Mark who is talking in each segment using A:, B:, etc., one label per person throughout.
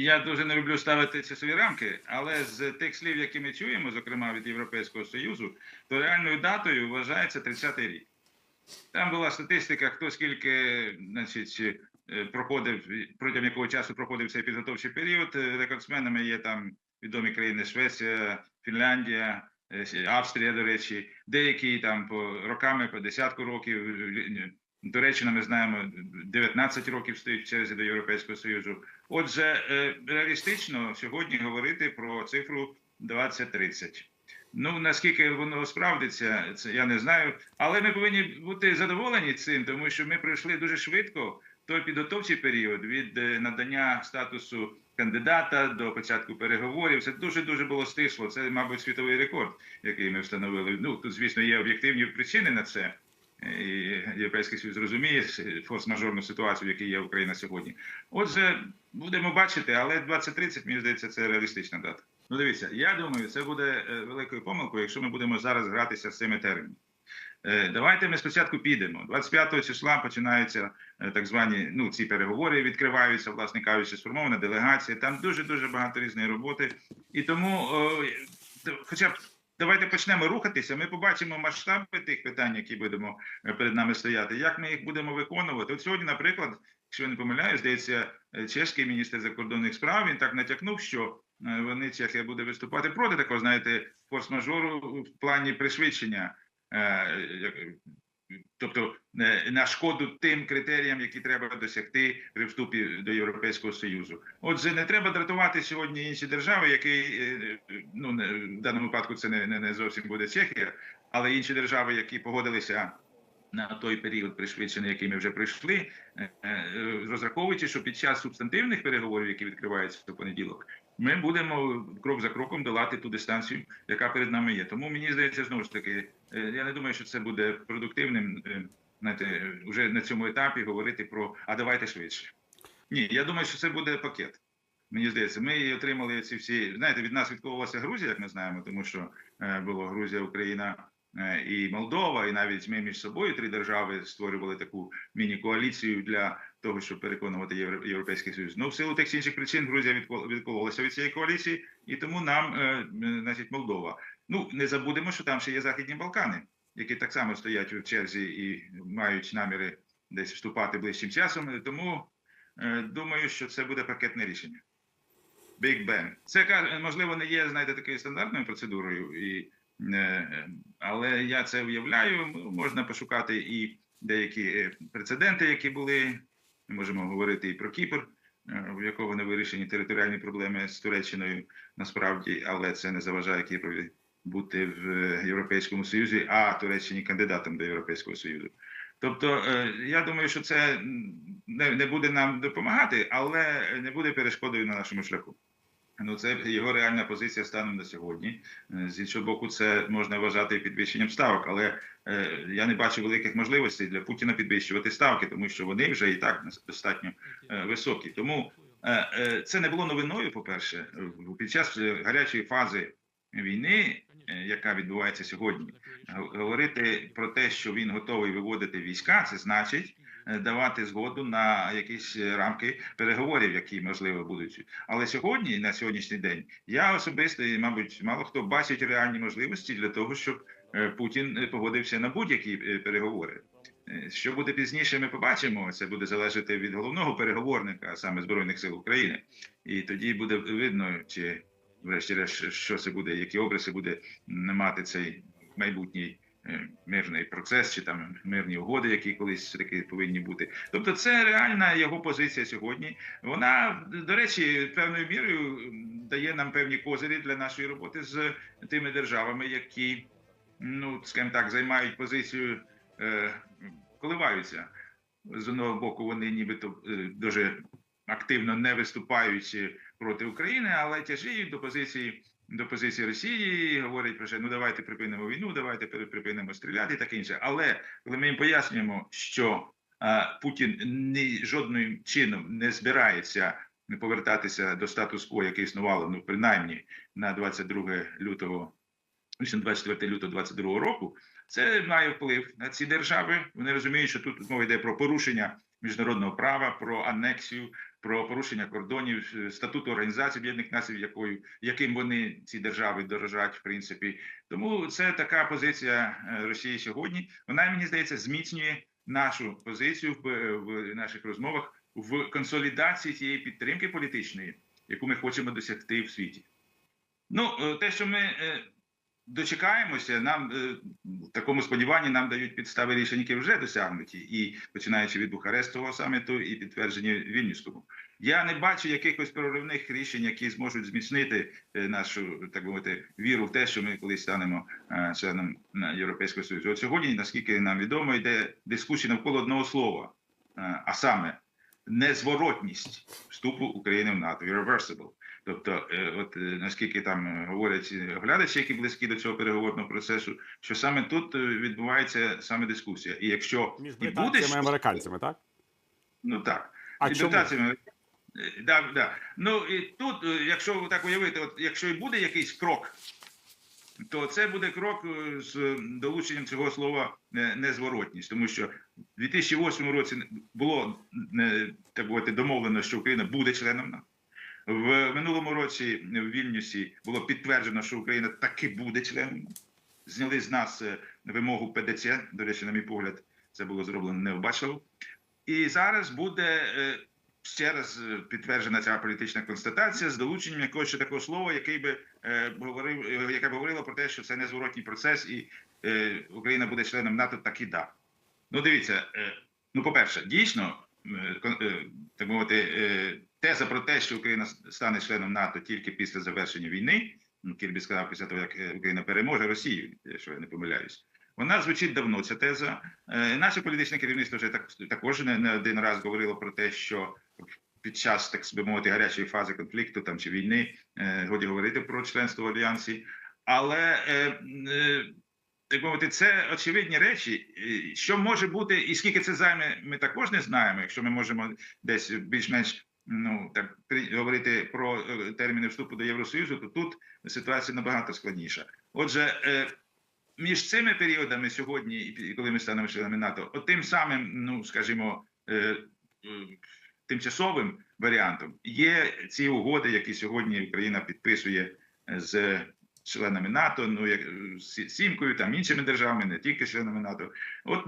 A: Я дуже не люблю ставити часові рамки, але з тих слів, які ми чуємо, зокрема від Європейського Союзу, то реальною датою вважається 30-й рік. Там була статистика, хто скільки значить, е, проходив, протягом якого часу проходив цей підготовчий період. Е, Рекордсменами є там відомі країни Швеція, Фінляндія, е, Австрія, до речі, деякі там по роками, по десятку років. Е, Туреччина, ми знаємо, 19 років стоїть в черзі до Європейського Союзу. Отже, е, реалістично сьогодні говорити про цифру 2030. Ну наскільки воно справдиться, це я не знаю. Але ми повинні бути задоволені цим, тому що ми пройшли дуже швидко той підготовчий період від е, надання статусу кандидата до початку переговорів. Це дуже дуже було стисло. Це, мабуть, світовий рекорд, який ми встановили. Ну тут, звісно, є об'єктивні причини на це. Європейський Союз розуміє форс-мажорну ситуацію, в якій є Україна сьогодні. Отже, будемо бачити, але 2030, мені здається, це реалістична дата. Ну, дивіться, я думаю, це буде е, великою помилкою, якщо ми будемо зараз гратися з цими термінами. Е, Давайте ми спочатку підемо. 25 числа починаються е, так звані ну ці переговори, відкриваються, власне кажучи, сформована делегація. Там дуже дуже багато різної роботи. І тому, хоча б давайте почнемо рухатися. Ми побачимо масштаби тих питань, які будемо е, перед нами стояти. Як ми їх будемо виконувати? От сьогодні, наприклад, якщо я не помиляю, здається, е, чеський міністр закордонних справ він так натякнув, що е, вони Чехія буде виступати проти такого, знаєте, форс-мажору в плані пришвидшення. Е, Тобто е, на шкоду тим критеріям, які треба досягти при вступі до Європейського Союзу. Отже, не треба дратувати сьогодні інші держави, які е, ну не- в даному випадку це не, не, зовсім буде Чехія, але інші держави, які погодилися на той період пришвидшений, який ми вже пройшли, е, е, розраховуючи, що під час субстантивних переговорів, які відкриваються в понеділок, ми будемо крок за кроком долати ту дистанцію, яка перед нами є. Тому мені здається, знову ж таки, е, я не думаю, що це буде продуктивним. е, Знаєте, вже на цьому етапі говорити про а давайте швидше. Ні, я думаю, що це буде пакет. Мені здається, ми отримали ці всі. Знаєте, від нас відкололася Грузія, як ми знаємо, тому що е, було Грузія, Україна і Молдова, і навіть ми між собою три держави створювали таку міні-коаліцію для того, щоб переконувати Європейський Союз. Ну, в силу тих інших причин Грузія відкол- відкололася від цієї коаліції, і тому нам, е, е, значить, Молдова. Ну не забудемо, що там ще є Західні Балкани, які так само стоять в черзі і мають наміри десь вступати ближчим часом. Тому е, думаю, що це буде пакетне рішення. Big Bang. Це можливо не є, знаєте, такою стандартною процедурою, і, е, але я це уявляю. Ну, Можна пошукати і деякі е, прецеденти, які були. Ми можемо говорити і про Кіпр, е, в якого не вирішені територіальні проблеми з Туреччиною насправді, але це не заважає Кіпрові бути в е, Європейському Союзі, а Туреччині кандидатом до Європейського Союзу. Тобто, е, я думаю, що це не буде нам допомагати, але не буде перешкодою на нашому шляху. Ну, це його реальна позиція станом на сьогодні. Е, З іншого боку, це можна вважати підвищенням ставок, але е, я не бачу великих можливостей для Путіна підвищувати ставки, тому що вони вже і так достатньо е, високі. Тому це не було новиною. По перше, під час гарячої фази війни, яка відбувається сьогодні, говорити про те, що він готовий виводити війська, це значить давати згоду на якісь е, рамки переговорів, які можливо будуть. Але сьогодні, на сьогоднішній день, я особисто і, мабуть, мало хто бачить реальні можливості для того, щоб е, Путін е, погодився на будь-які е, переговори. Е, Що буде пізніше, ми побачимо. Це буде залежати від головного переговорника, а саме збройних сил України, і тоді буде видно, чи врешті-решт, що це буде, які обриси буде мати цей майбутній е, мирний процес, чи там мирні угоди, які колись таки повинні бути. Тобто, це реальна його позиція сьогодні. Вона, до речі, певною мірою дає нам певні козирі для нашої роботи з тими державами, які, ну скажімо так, займають позицію, е, коливаються. З одного боку, вони нібито е, дуже активно не виступаючи проти України, але тяжіють до позиції до позиції Росії, говорять про що ну давайте припинимо війну, давайте припинимо стріляти і таке інше. Але коли ми їм пояснюємо, що а, Путін ні жодним чином не збирається повертатися до статус-кво, яке існувало, ну принаймні на 22 лютого, точно 24 лютого 22 року, це має вплив на ці держави. Вони розуміють, що тут мова йде про порушення міжнародного права, про анексію, про порушення кордонів е, статуту Організації Об'єднаних Націй, якою яким вони ці держави дорожать, в принципі. Тому це така позиція е, Росії сьогодні. Вона мені здається зміцнює нашу позицію в, в наших розмовах в консолідації цієї підтримки політичної, яку ми хочемо досягти в світі. Ну, е, те, що ми е, дочекаємося, нам е, в такому сподіванні нам дають підстави рішень, які вже досягнуті, і починаючи від Бухарестового саміту і підтвердження Вільнюському. Я не бачу якихось проривних рішень, які зможуть зміцнити е, нашу так би мовити віру в те, що ми колись станемо е, членом Європейського Союзу. От сьогодні, наскільки нам відомо, йде дискусія навколо одного слова, а саме незворотність вступу України в НАТО, irreversible. Тобто, е, от е, наскільки там говорять е, глядачі, які близькі до цього переговорного процесу, що саме тут е, відбувається саме дискусія. І якщо
B: Між
A: і буде щось-
B: американцями, так?
A: ну так.
B: А чому?
A: Да, да. Ну і тут, якщо так уявити, от якщо і буде якийсь крок, то це буде крок з долученням цього слова незворотність, тому що в 2008 році було так би домовлено, що Україна буде членом НАТО. В минулому році в Вільнюсі було підтверджено, що Україна таки буде членом. Зняли з нас е, вимогу ПДЦ. До речі, на мій погляд, це було зроблено необачливо. І зараз буде е, ще раз е, підтверджена ця політична констатація з долученням якогось ще такого слова, який би говорив, яке б говорило про те, що це незворотній процес, і Україна буде членом НАТО, так і да. Ну, дивіться, ну, по-перше, дійсно, е, е, так мовити, теза про те, що Україна стане членом НАТО тільки після завершення війни. ну, Кірбі сказав після того, як е, Україна переможе Росію, якщо я не помиляюсь. Вона звучить давно, ця теза. Е, Наше політичне керівництво вже так також не, один раз говорило про те, що під час так би мовити гарячої фази конфлікту там чи війни е, годі говорити про членство в альянсі. Але е, е, так мовити, це очевидні речі. Що може бути, і скільки це займе, ми також не знаємо. Якщо ми можемо десь більш-менш ну так говорити про е, терміни вступу до Євросоюзу, то тут ситуація набагато складніша. Отже, е, між цими періодами сьогодні, коли ми станемо членами НАТО, от тим самим, ну скажімо, е, тимчасовим варіантом є ці угоди, які сьогодні Україна підписує з членами НАТО, ну як сімкою, там іншими державами, не тільки членами НАТО. От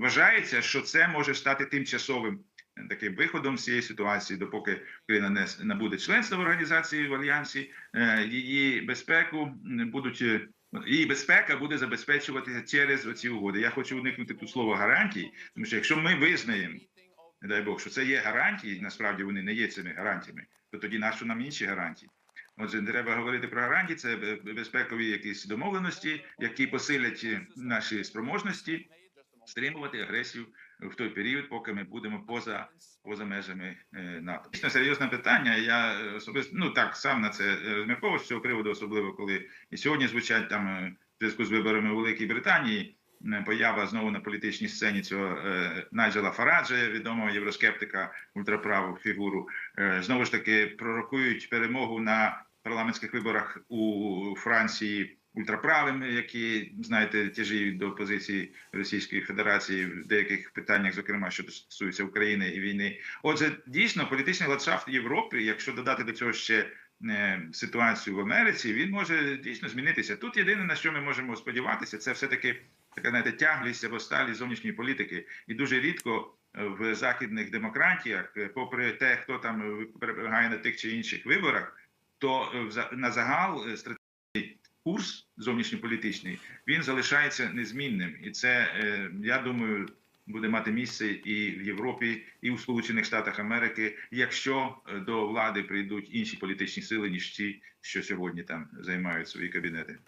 A: вважається, що це може стати тимчасовим таким виходом з цієї ситуації, допоки Україна не набуде членство в організації в альянсі, е, її безпеку будуть. е, Її безпека буде забезпечуватися через оці угоди. Я хочу уникнути тут слова гарантії, тому що якщо ми визнаємо, не дай Бог, що це є гарантії, насправді вони не є цими гарантіями, то тоді нащо нам інші гарантії? Отже, треба говорити про гарантії, це безпекові якісь домовленості, які посилять е, наші спроможності стримувати агресію в той період, поки ми будемо поза поза межами е, НАТО. Дійсно серйозне питання. Я особисто ну так сам на це розмірковував з цього приводу, особливо коли і сьогодні звучать там е, в зв'язку з виборами у Великій Британії. Поява знову на політичній сцені цього е, Найджела Фараджа, відомого євроскептика, ультраправу фігуру, е, знову ж таки пророкують перемогу на парламентських виборах у Франції ультраправим, які знаєте тяжіють до позиції Російської Федерації в деяких питаннях, зокрема що стосується України і війни. Отже, дійсно, політичний ландшафт Європи, якщо додати до цього ще е, ситуацію в Америці, він може дійсно змінитися. Тут єдине на що ми можемо сподіватися, це все таки така знаєте, тяглість або сталість зовнішньої політики, і дуже рідко. е, В західних демократіях, е, попри те, хто там перебігає на тих чи інших виборах, то на загал стратегічний курс зовнішньополітичний він залишається незмінним, і це е, я думаю буде мати місце і в Європі, і у Сполучених Штатах Америки, якщо е, до влади прийдуть інші політичні сили ніж ті, що сьогодні там займають свої кабінети.